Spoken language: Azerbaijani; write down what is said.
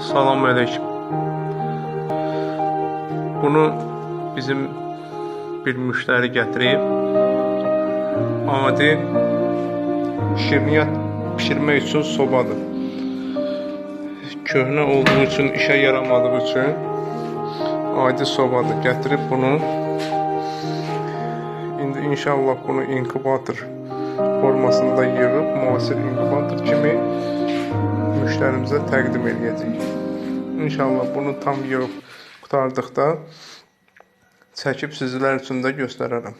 Salam əleykum. Bunu bizim bir müştəri gətirib. Adi şirniyyat pişirmək üçün sobadır. Köhnə olduğu üçün, işə yaramadığı üçün adi sobadır. Gətirib bunu indi inşallah bunu inkubator formasında yığıb müasir inkubator kimi müştərimizə təqdim edəcəyik. İnşallah bunu tam yığıb qurtardıqda çəkib sizlər üçün də göstərərəm.